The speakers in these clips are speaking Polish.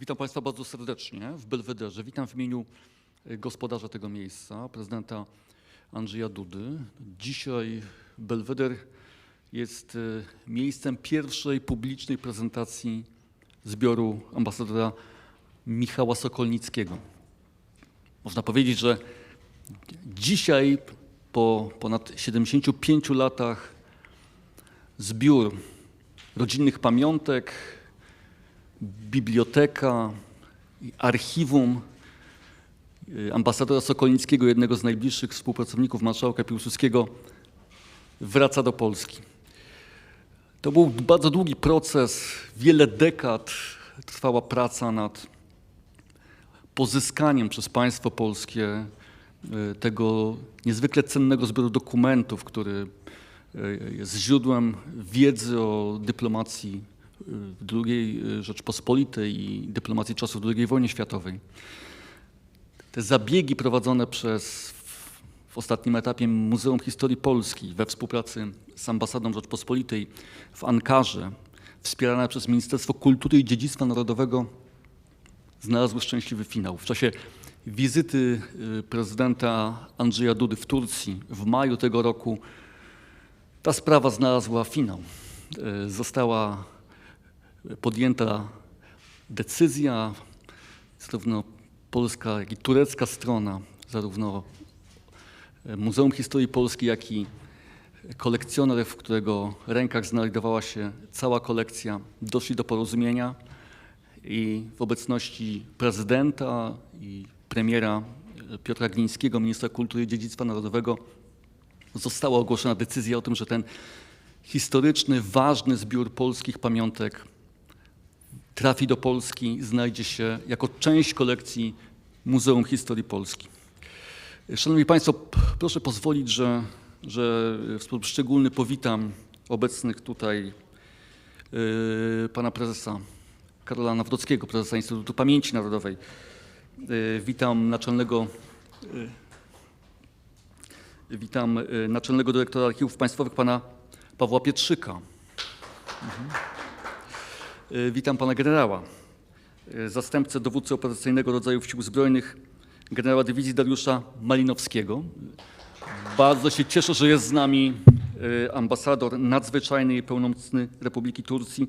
Witam Państwa bardzo serdecznie w Belwederze. Witam w imieniu e, gospodarza tego miejsca, prezydenta Andrzeja Dudy. Dzisiaj Belweder jest e, miejscem pierwszej publicznej prezentacji zbioru ambasadora Michała Sokolnickiego. Można powiedzieć, że dzisiaj po ponad 75 latach zbiór rodzinnych pamiątek, biblioteka archiwum y, ambasadora Sokolnickiego, jednego z najbliższych współpracowników marszałka Piłsudskiego, wraca do Polski. To był bardzo długi proces, wiele dekad trwała praca nad pozyskaniem przez państwo polskie y, tego niezwykle cennego zbioru dokumentów, który y, jest źródłem wiedzy o dyplomacji II Rzeczpospolitej i dyplomacji czasów II wojny światowej. Te zabiegi prowadzone przez w ostatnim etapie Muzeum Historii Polski we współpracy z ambasadą Rzeczpospolitej w Ankarze, wspierane przez Ministerstwo Kultury i Dziedzictwa Narodowego, znalazły szczęśliwy finał. W czasie wizyty y, prezydenta Andrzeja Dudy w Turcji w maju tego roku ta sprawa znalazła finał. Y, Została podjęta decyzja, zarówno polska, jak i turecka strona, zarówno Muzeum Historii Polskiej, jak i kolekcjoner, w którego rękach znajdowała się cała kolekcja, doszli do porozumienia i w obecności prezydenta i premiera Piotra Glińskiego, ministra kultury i dziedzictwa narodowego, została ogłoszona decyzja o tym, że ten historyczny, ważny zbiór polskich pamiątek trafi do Polski, znajdzie się jako część kolekcji Muzeum Historii Polski. Szanowni Państwo, proszę pozwolić, że, że w sposób szczególny powitam obecnych tutaj yy, pana prezesa Karola Nawrockiego, prezesa Instytutu Pamięci Narodowej. Yy, Witam naczelnego, yy, witam naczelnego dyrektora Archiwów Państwowych pana Pawła Pietrzyka. Y, Witam pana generała, y, zastępcę dowódcy operacyjnego rodzajów Sił Zbrojnych, generała dywizji Dariusza Malinowskiego. Bardzo się cieszę, że jest z nami y, ambasador nadzwyczajny i pełnomocny Republiki Turcji.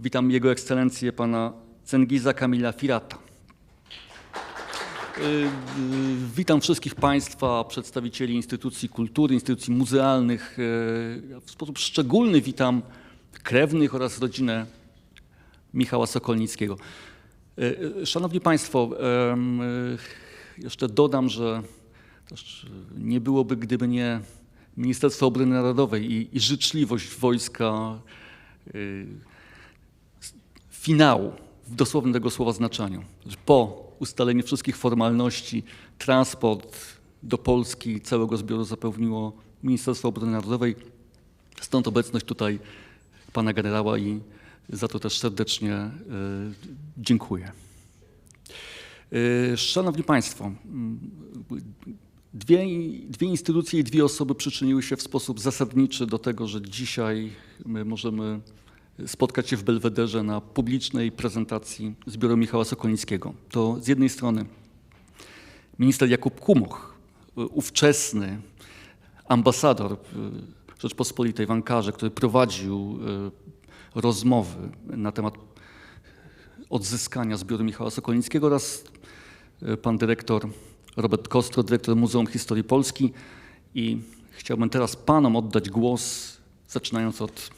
Witam jego ekscelencję pana Cengiza Kamila Firata. Y, y, Witam wszystkich Państwa, przedstawicieli instytucji kultury, instytucji muzealnych. Y, W sposób szczególny witam krewnych oraz rodzinę Michała Sokolnickiego. E, e, Szanowni Państwo, e, jeszcze dodam, że nie byłoby, gdyby nie Ministerstwo Obrony Narodowej i, życzliwość wojska finału w dosłownym tego słowa znaczeniu. Po ustaleniu wszystkich formalności transport do Polski całego zbioru zapewniło Ministerstwo Obrony Narodowej. Stąd obecność tutaj pana generała i za to też serdecznie e, dziękuję. E, Szanowni Państwo, dwie, dwie instytucje i dwie osoby przyczyniły się w sposób zasadniczy do tego, że dzisiaj my możemy spotkać się w Belwederze na publicznej prezentacji zbioru Michała Sokolnickiego. To z jednej strony minister Jakub Kumoch, y, ówczesny ambasador Rzeczpospolitej w Ankarze, który prowadził rozmowy na temat odzyskania zbioru Michała Sokolnickiego oraz y, pan dyrektor Robert Kostro, dyrektor Muzeum Historii Polski i chciałbym teraz panom oddać głos, zaczynając od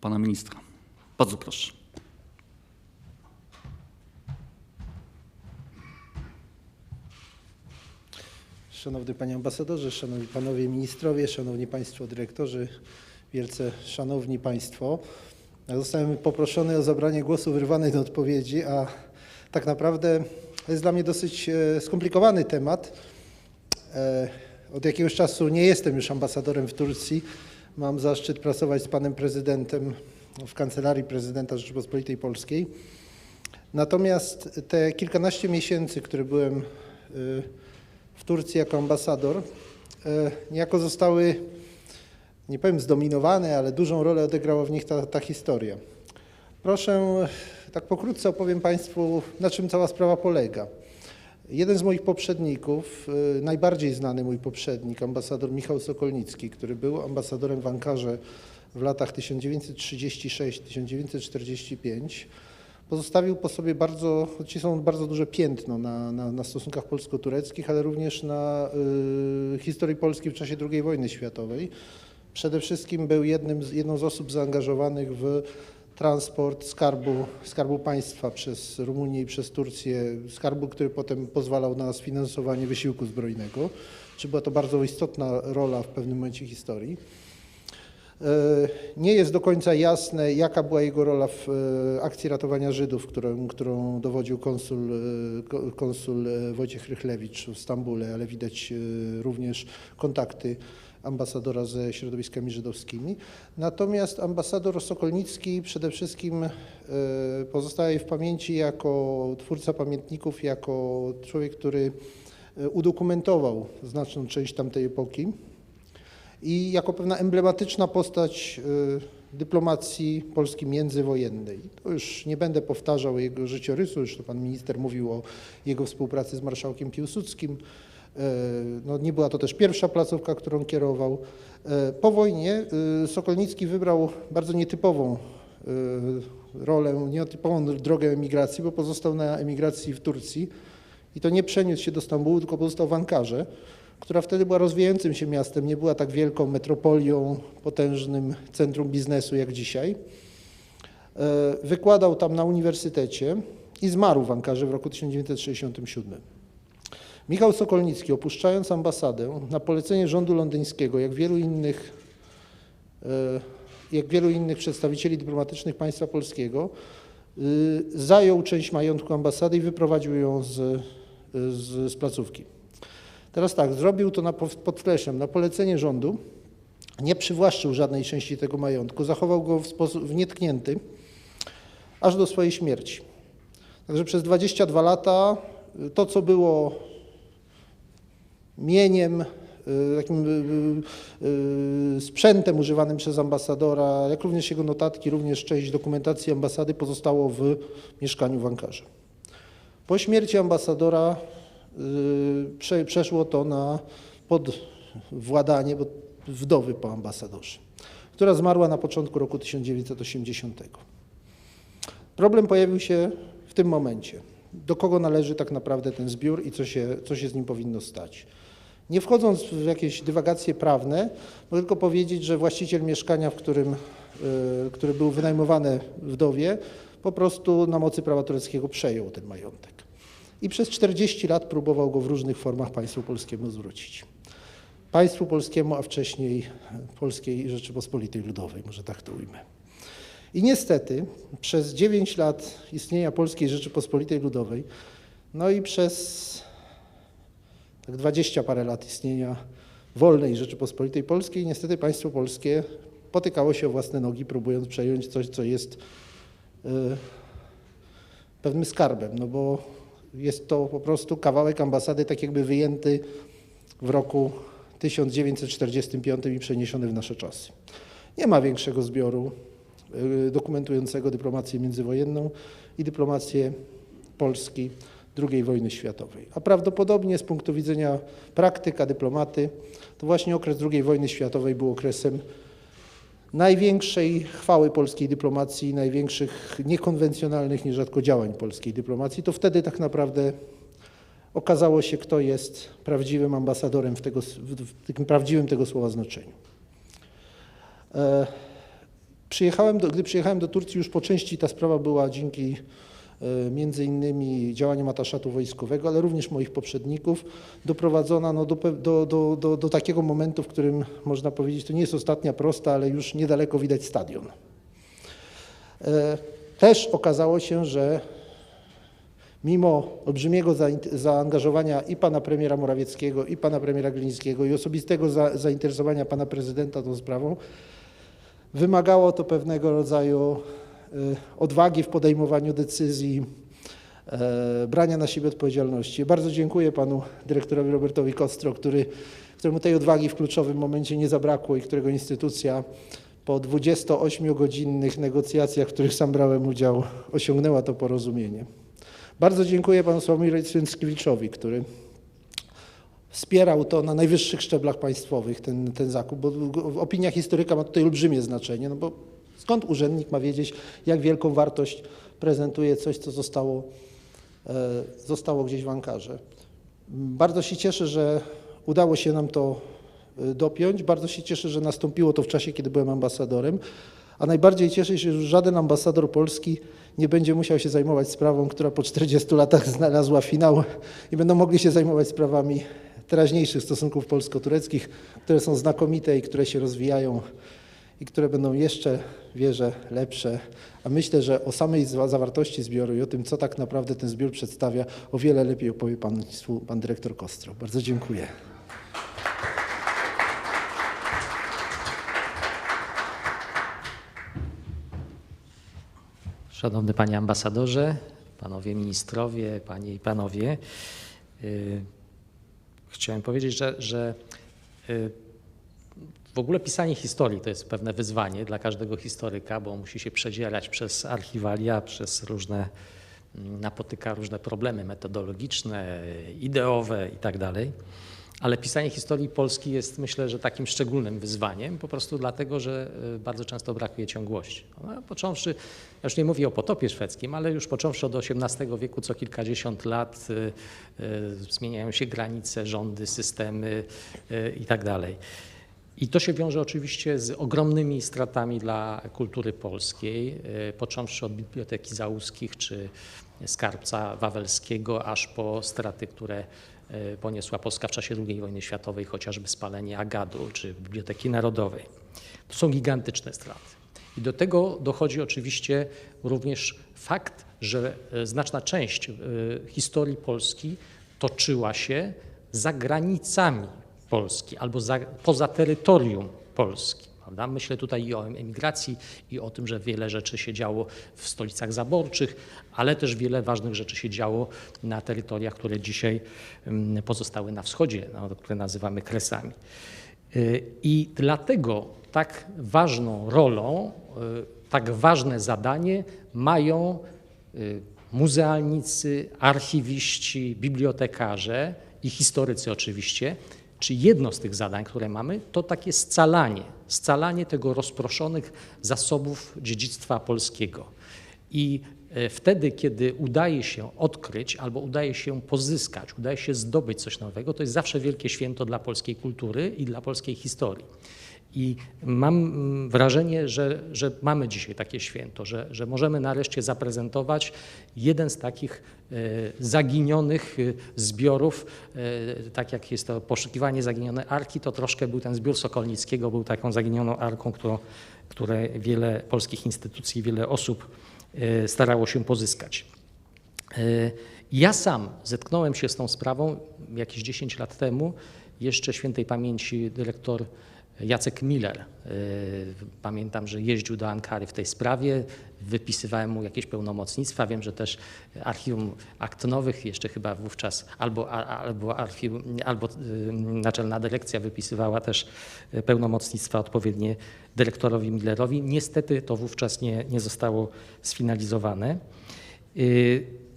pana ministra. Bardzo proszę. Szanowny Panie Ambasadorze, Szanowni Panowie Ministrowie, Szanowni Państwo Dyrektorzy, wielce Szanowni Państwo. Zostałem poproszony o zabranie głosu wyrwanej do odpowiedzi, a tak naprawdę jest dla mnie dosyć e, skomplikowany temat. E, Od jakiegoś czasu nie jestem już ambasadorem w Turcji. Mam zaszczyt pracować z Panem Prezydentem w Kancelarii Prezydenta Rzeczypospolitej Polskiej. Natomiast te kilkanaście miesięcy, które byłem y, w Turcji jako ambasador, niejako zostały, nie powiem zdominowane, ale dużą rolę odegrała w nich ta, ta historia. Proszę, tak pokrótce opowiem Państwu, na czym cała sprawa polega. Jeden z moich poprzedników, y, najbardziej znany mój poprzednik, ambasador Michał Sokolnicki, który był ambasadorem w Ankarze w latach 1936-1945, pozostawił po sobie bardzo, ci są bardzo duże piętno na, na, na stosunkach polsko-tureckich, ale również na y, historii Polski w czasie II wojny światowej. Przede wszystkim był jednym z, jedną z osób zaangażowanych w transport skarbu, skarbu państwa przez Rumunię i przez Turcję, skarbu, który potem pozwalał na sfinansowanie wysiłku zbrojnego. Czy była to bardzo istotna rola w pewnym momencie historii. E, Nie jest do końca jasne, jaka była jego rola w e, akcji ratowania Żydów, którą, którą dowodził konsul, e, ko- konsul Wojciech Rychlewicz w Stambule, ale widać również kontakty ambasadora ze środowiskami żydowskimi. Natomiast ambasador Sokolnicki przede wszystkim e, pozostaje w pamięci jako twórca pamiętników, jako człowiek, który e, udokumentował znaczną część tamtej epoki i jako pewna emblematyczna postać y, dyplomacji Polski międzywojennej. To już nie będę powtarzał jego życiorysu, już to pan minister mówił o jego współpracy z marszałkiem Piłsudskim. E, No, nie była to też pierwsza placówka, którą kierował. E, Po wojnie y, Sokolnicki wybrał bardzo nietypową rolę, nietypową drogę emigracji, bo pozostał na emigracji w Turcji i to nie przeniósł się do Stambułu, tylko pozostał w Ankarze która wtedy była rozwijającym się miastem, nie była tak wielką metropolią, potężnym centrum biznesu jak dzisiaj. E, Wykładał tam na uniwersytecie i zmarł w Ankarze w roku 1967. Michał Sokolnicki, opuszczając ambasadę na polecenie rządu londyńskiego, jak wielu innych, e, jak wielu innych przedstawicieli dyplomatycznych państwa polskiego, y, zajął część majątku ambasady i wyprowadził ją z, z, z placówki. Teraz tak, zrobił to na, pod Fleszem na polecenie rządu, nie przywłaszczył żadnej części tego majątku, zachował go w sposób w nietknięty, aż do swojej śmierci. Także przez 22 lata to, co było mieniem, y, takim y, y, sprzętem używanym przez ambasadora, jak również jego notatki, również część dokumentacji ambasady pozostało w mieszkaniu w Ankarze. Po śmierci ambasadora prze, przeszło to na podwładanie wdowy po ambasadorze, która zmarła na początku roku 1980. Problem pojawił się w tym momencie. Do kogo należy tak naprawdę ten zbiór i co się, co się z nim powinno stać? Nie wchodząc w jakieś dywagacje prawne, mogę tylko powiedzieć, że właściciel mieszkania, w którym, y, które było wynajmowane wdowie, po prostu na mocy prawa tureckiego przejął ten majątek. I przez 40 lat próbował go w różnych formach państwu polskiemu zwrócić. Państwu polskiemu, a wcześniej Polskiej Rzeczypospolitej Ludowej, może tak to ujmę. I niestety przez 9 lat istnienia Polskiej Rzeczypospolitej Ludowej, no i przez tak 20 parę lat istnienia wolnej Rzeczypospolitej Polskiej, niestety państwo polskie potykało się o własne nogi, próbując przejąć coś, co jest y, pewnym skarbem, no bo jest to po prostu kawałek ambasady, tak jakby wyjęty w roku 1945 i przeniesiony w nasze czasy. Nie ma większego zbioru y, dokumentującego dyplomację międzywojenną i dyplomację Polski II wojny światowej. A prawdopodobnie z punktu widzenia praktyka dyplomaty, to właśnie okres II wojny światowej był okresem największej chwały polskiej dyplomacji, największych niekonwencjonalnych nierzadko działań polskiej dyplomacji. To wtedy tak naprawdę okazało się, kto jest prawdziwym ambasadorem w, tego, w, takim prawdziwym tego słowa znaczeniu. E, przyjechałem do, gdy przyjechałem do Turcji, już po części ta sprawa była dzięki między innymi działaniom ataszatu wojskowego, ale również moich poprzedników, doprowadzona no, do, do, do, do, takiego momentu, w którym można powiedzieć, to nie jest ostatnia prosta, ale już niedaleko widać stadion. E, Też okazało się, że mimo olbrzymiego zaangażowania i pana premiera Morawieckiego, i pana premiera Glińskiego, i osobistego za, zainteresowania pana prezydenta tą sprawą, wymagało to pewnego rodzaju odwagi w podejmowaniu decyzji, e, brania na siebie odpowiedzialności. Bardzo dziękuję panu dyrektorowi Robertowi Kostro, który, któremu tej odwagi w kluczowym momencie nie zabrakło i którego instytucja po 28-godzinnych negocjacjach, w których sam brałem udział, osiągnęła to porozumienie. Bardzo dziękuję panu Sławomirowi Cwęckiewiczowi, który wspierał to na najwyższych szczeblach państwowych, ten, ten zakup, bo w opiniach historyka ma tutaj olbrzymie znaczenie, no bo skąd urzędnik ma wiedzieć, jak wielką wartość prezentuje coś, co zostało, e, zostało gdzieś w Ankarze. Bardzo się cieszę, że udało się nam to e, dopiąć. Bardzo się cieszę, że nastąpiło to w czasie, kiedy byłem ambasadorem. A najbardziej cieszę się, że żaden ambasador polski nie będzie musiał się zajmować sprawą, która po 40 latach znalazła finał i będą mogli się zajmować sprawami teraźniejszych stosunków polsko-tureckich, które są znakomite i które się rozwijają i które będą jeszcze, wierzę, lepsze. A myślę, że o samej za- zawartości zbioru i o tym, co tak naprawdę ten zbiór przedstawia, o wiele lepiej opowie pan dyrektor Kostro. Bardzo dziękuję. Szanowny Panie Ambasadorze, Panowie Ministrowie, Panie i Panowie, y, chciałem powiedzieć, że, że y, w ogóle pisanie historii to jest pewne wyzwanie dla każdego historyka, bo musi się przedzierać przez archiwalia, przez różne, mm, napotyka różne problemy metodologiczne, ideowe i tak. Ale pisanie historii Polski jest myślę, że takim szczególnym wyzwaniem, po prostu dlatego, że y, bardzo często brakuje ciągłości. No, począwszy, ja już nie mówię o potopie szwedzkim, ale już począwszy od XVIII wieku, co kilkadziesiąt lat y, y, zmieniają się granice, rządy, systemy y, i tak. I to się wiąże oczywiście z ogromnymi stratami dla kultury polskiej, y, począwszy od biblioteki załuskich czy skarbca wawelskiego, aż po straty, które y, poniosła Polska w czasie II wojny światowej, chociażby spalenie Agadu czy Biblioteki Narodowej. To są gigantyczne straty. I do tego dochodzi oczywiście również fakt, że y, znaczna część historii Polski toczyła się za granicami Polski albo za, poza terytorium Polski. Prawda? Myślę tutaj i o emigracji, i o tym, że wiele rzeczy się działo w stolicach zaborczych, ale też wiele ważnych rzeczy się działo na terytoriach, które dzisiaj mm, pozostały na wschodzie, no, które nazywamy kresami. Y, I dlatego tak ważną rolą, y, tak ważne zadanie mają y, muzealnicy, archiwiści, bibliotekarze i historycy oczywiście, czy jedno z tych zadań, które mamy, to takie scalanie, scalanie tego rozproszonych zasobów dziedzictwa polskiego. I wtedy, kiedy udaje się odkryć albo udaje się pozyskać, udaje się zdobyć coś nowego, to jest zawsze wielkie święto dla polskiej kultury i dla polskiej historii. I mam mm, wrażenie, że, że mamy dzisiaj takie święto, że, że możemy nareszcie zaprezentować jeden z takich e, zaginionych e, zbiorów, e, tak jak jest to poszukiwanie zaginionej arki, to troszkę był ten zbiór Sokolnickiego, był taką zaginioną arką, którą, które wiele polskich instytucji, wiele osób e, starało się pozyskać. E, Ja sam zetknąłem się z tą sprawą jakieś 10 lat temu. Jeszcze świętej pamięci dyrektor Jacek Miller. e, Pamiętam, że jeździł do Ankary w tej sprawie, wypisywałem mu jakieś pełnomocnictwa. Wiem, że też Archiwum Akt Nowych, jeszcze chyba wówczas, albo, albo, archiwum, albo y, Naczelna Dyrekcja wypisywała też pełnomocnictwa odpowiednie dyrektorowi Millerowi. Niestety to wówczas nie, nie zostało sfinalizowane.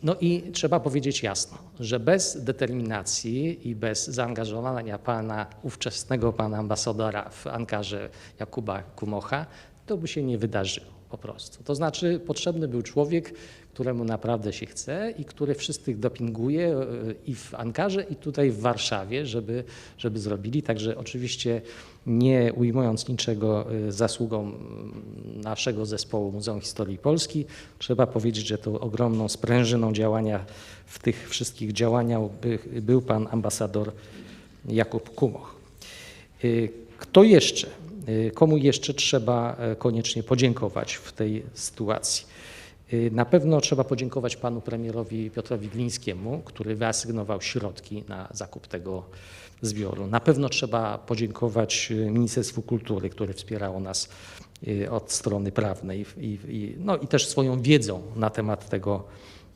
No i trzeba powiedzieć jasno, że bez determinacji i bez zaangażowania pana ówczesnego pana ambasadora w Ankarze Jakuba Kumocha, to by się nie wydarzyło po prostu. To znaczy potrzebny był człowiek, któremu naprawdę się chce i który wszystkich dopinguje y, i w Ankarze i tutaj w Warszawie, żeby, żeby zrobili. Także oczywiście nie ujmując niczego y, zasługą naszego zespołu Muzeum Historii Polski, trzeba powiedzieć, że tą ogromną sprężyną działania w tych wszystkich działaniach by, był pan ambasador Jakub Kumoch. Y, Kto jeszcze, komu jeszcze trzeba e, koniecznie podziękować w tej sytuacji? Y, Na pewno trzeba podziękować panu premierowi Piotrowi Glińskiemu, który wyasygnował środki na zakup tego zbioru. Na pewno trzeba podziękować y, Ministerstwu Kultury, które wspierało nas y, od strony prawnej i, i, no i też swoją wiedzą na temat tego,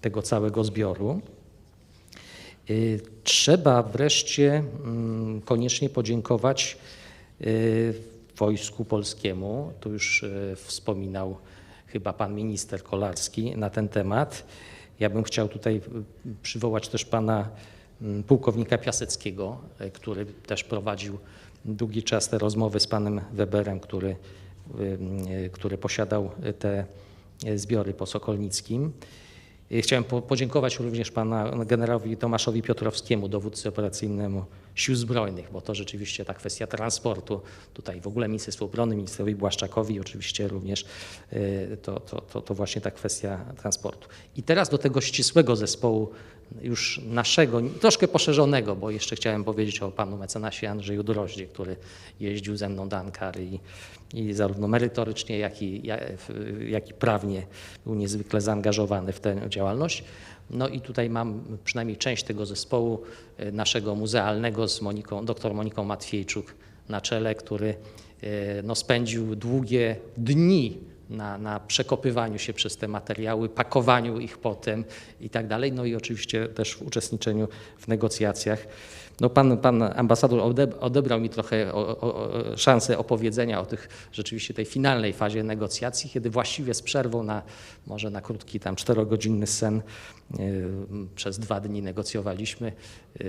tego całego zbioru. Trzeba wreszcie mm, koniecznie podziękować wojsku polskiemu. Tu już wspominał chyba pan minister Kolarski na ten temat. Ja bym chciał tutaj e, przywołać też pana mm, pułkownika Piaseckiego, e, który też prowadził długi czas te rozmowy z panem Weberem, który, e, który posiadał te zbiory po Sokolnickim. Chciałem po- podziękować również pana generałowi Tomaszowi Piotrowskiemu, dowódcy operacyjnemu Sił Zbrojnych, bo to rzeczywiście ta kwestia transportu, tutaj w ogóle Ministerstwo Obrony, ministrowi Błaszczakowi oczywiście również y, to, to, to, to właśnie ta kwestia transportu. I teraz do tego ścisłego zespołu już naszego, troszkę poszerzonego, bo jeszcze chciałem powiedzieć o panu mecenasie Andrzeju Droździe, który jeździł ze mną do Ankary i, i zarówno merytorycznie, jak i, jak, jak i prawnie był niezwykle zaangażowany w tę działalność. No i tutaj mam przynajmniej część tego zespołu e, naszego muzealnego z Moniką, dr Moniką Matwiejczuk na czele, który e, no, spędził długie dni na, na przekopywaniu się przez te materiały, pakowaniu ich potem i tak dalej. No i oczywiście też w uczestniczeniu w negocjacjach. No pan, pan ambasador ode- odebrał mi trochę o, o, szansę opowiedzenia o tych rzeczywiście tej finalnej fazie negocjacji, kiedy właściwie z przerwą na może na krótki tam czterogodzinny sen przez dwa dni negocjowaliśmy, yy,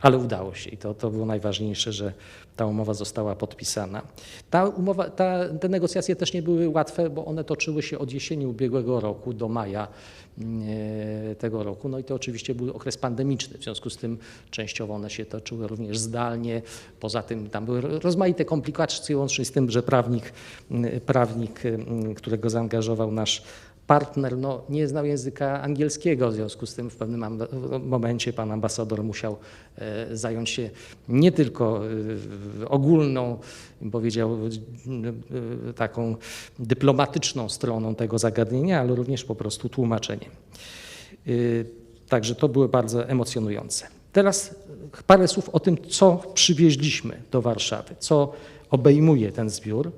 ale udało się i to, to było najważniejsze, że ta umowa została podpisana. Ta umowa, ta, te negocjacje też nie były łatwe, bo one toczyły się od jesieni ubiegłego roku do maja e, tego roku. No i to oczywiście był okres pandemiczny, w związku z tym częściowo one się toczyły również zdalnie. Poza tym tam były rozmaite komplikacje, łącznie z tym, że prawnik, prawnik, którego zaangażował nasz partner no, nie znał języka angielskiego, w związku z tym w pewnym momencie pan ambasador musiał e, zająć się nie tylko e, ogólną, powiedział, e, taką dyplomatyczną stroną tego zagadnienia, ale również po prostu tłumaczeniem. Także to były bardzo emocjonujące. Teraz parę słów o tym, co przywieźliśmy do Warszawy, co obejmuje ten zbiór.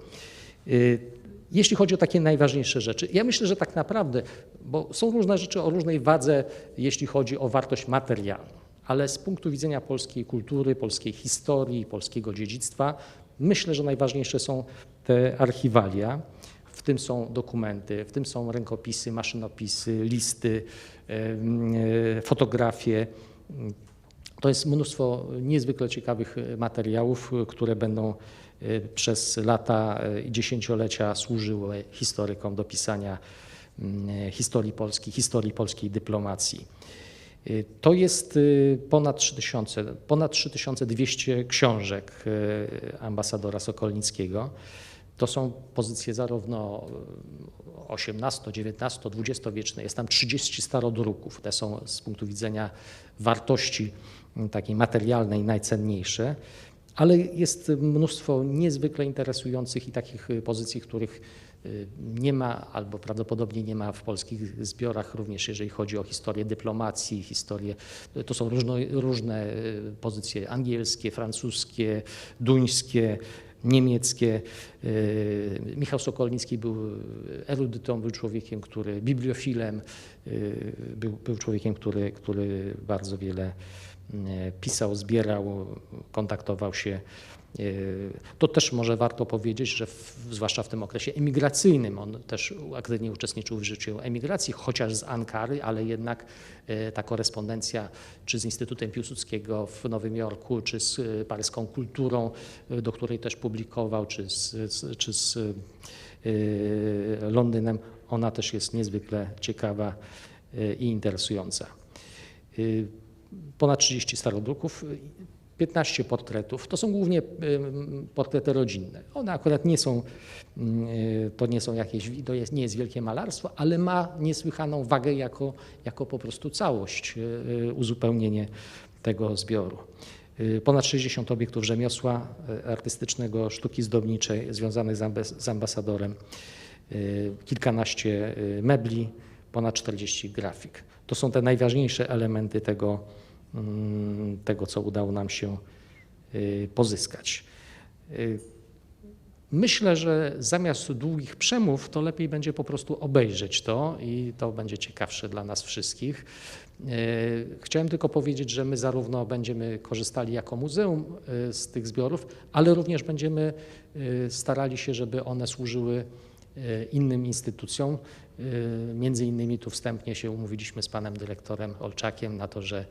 Jeśli chodzi o takie najważniejsze rzeczy, ja myślę, że tak naprawdę, bo są różne rzeczy o różnej wadze, jeśli chodzi o wartość materialną, ale z punktu widzenia polskiej kultury, polskiej historii, polskiego dziedzictwa, myślę, że najważniejsze są te archiwalia. W tym są dokumenty, w tym są rękopisy, maszynopisy, listy, e, fotografie. To jest mnóstwo niezwykle ciekawych e, materiałów, e, które będą e, przez lata i dziesięciolecia służyły historykom do pisania mm, historii Polski, historii polskiej dyplomacji. To jest ponad 3000, ponad 3200 książek ambasadora Sokolnickiego. To są pozycje zarówno XVIII, XIX, XX-wieczne. Jest tam 30 starodruków. Te są z punktu widzenia wartości takiej materialnej najcenniejsze, ale jest mnóstwo niezwykle interesujących i takich y, pozycji, których y, nie ma albo prawdopodobnie nie ma w polskich zbiorach, również jeżeli chodzi o historię dyplomacji, historię, to są różno, różne y, pozycje angielskie, francuskie, duńskie, niemieckie. Y, Michał Sokolnicki był erudytą, był człowiekiem, który, bibliofilem, y, był, był człowiekiem, który, który bardzo wiele y, pisał, zbierał, kontaktował się. Y, To też może warto powiedzieć, że w, zwłaszcza w tym okresie emigracyjnym on też aktywnie uczestniczył w życiu emigracji, chociaż z Ankary, ale jednak y, ta korespondencja czy z Instytutem Piłsudskiego w Nowym Jorku, czy z paryską kulturą, do której też publikował, czy z, czy z Londynem, ona też jest niezwykle ciekawa i interesująca. Ponad 30 starodruków, y, 15 portretów. To są głównie portrety rodzinne. One akurat nie są, to nie są jakieś, to jest, nie jest wielkie malarstwo, ale ma niesłychaną wagę jako, jako po prostu całość, y, uzupełnienie tego zbioru. Y, Ponad 60 obiektów rzemiosła y, artystycznego, sztuki zdobniczej związanych z ambas- z ambasadorem, kilkanaście mebli, ponad 40 grafik. To są te najważniejsze elementy tego, mm, tego co udało nam się y, pozyskać. Y, Myślę, że zamiast długich przemów, to lepiej będzie po prostu obejrzeć to i to będzie ciekawsze dla nas wszystkich. E, Chciałem tylko powiedzieć, że my zarówno będziemy korzystali jako muzeum z tych zbiorów, ale również będziemy starali się, żeby one służyły innym instytucjom. E, Między innymi tu wstępnie się umówiliśmy z panem dyrektorem Olczakiem na to, że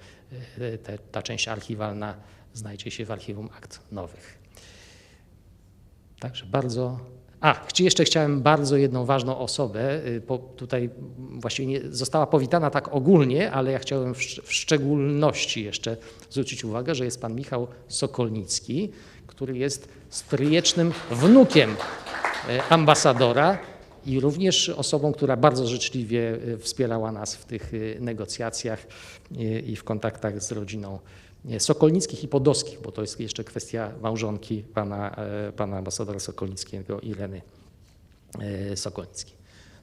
e, te, ta część archiwalna znajdzie się w archiwum akt nowych. Także bardzo. A, jeszcze chciałem bardzo jedną ważną osobę. y, tutaj właściwie nie, została powitana tak ogólnie, ale ja chciałem w, w szczególności jeszcze zwrócić uwagę, że jest pan Michał Sokolnicki, który jest stryjecznym wnukiem e, ambasadora i również osobą, która bardzo życzliwie e, wspierała nas w tych e, negocjacjach e, i w kontaktach z rodziną Sokolnickich i Podolskich, bo to jest jeszcze kwestia małżonki pana, e, pana ambasadora Sokolnickiego, Ireny e, Sokolnickiej.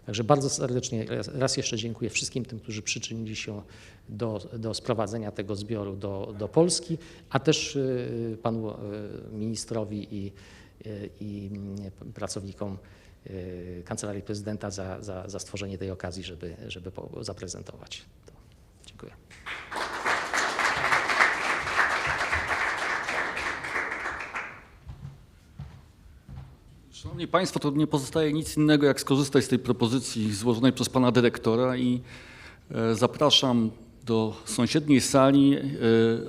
Także bardzo serdecznie raz- jeszcze dziękuję wszystkim tym, którzy przyczynili się do, do sprowadzenia tego zbioru do, do Polski, a też e, panu e, ministrowi i, e, i mm, pracownikom e, Kancelarii Prezydenta za, za, za stworzenie tej okazji, żeby, żeby zaprezentować to. Dziękuję. Szanowni Państwo, to nie pozostaje nic innego, jak skorzystać z tej propozycji złożonej przez Pana Dyrektora i e, zapraszam do sąsiedniej sali, e,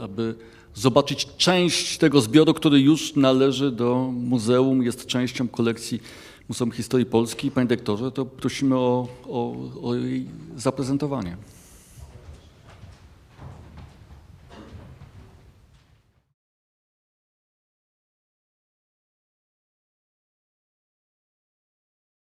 aby zobaczyć część tego zbioru, który już należy do muzeum, jest częścią kolekcji Muzeum Historii Polski. Panie Dyrektorze, to prosimy o, o, o jej zaprezentowanie.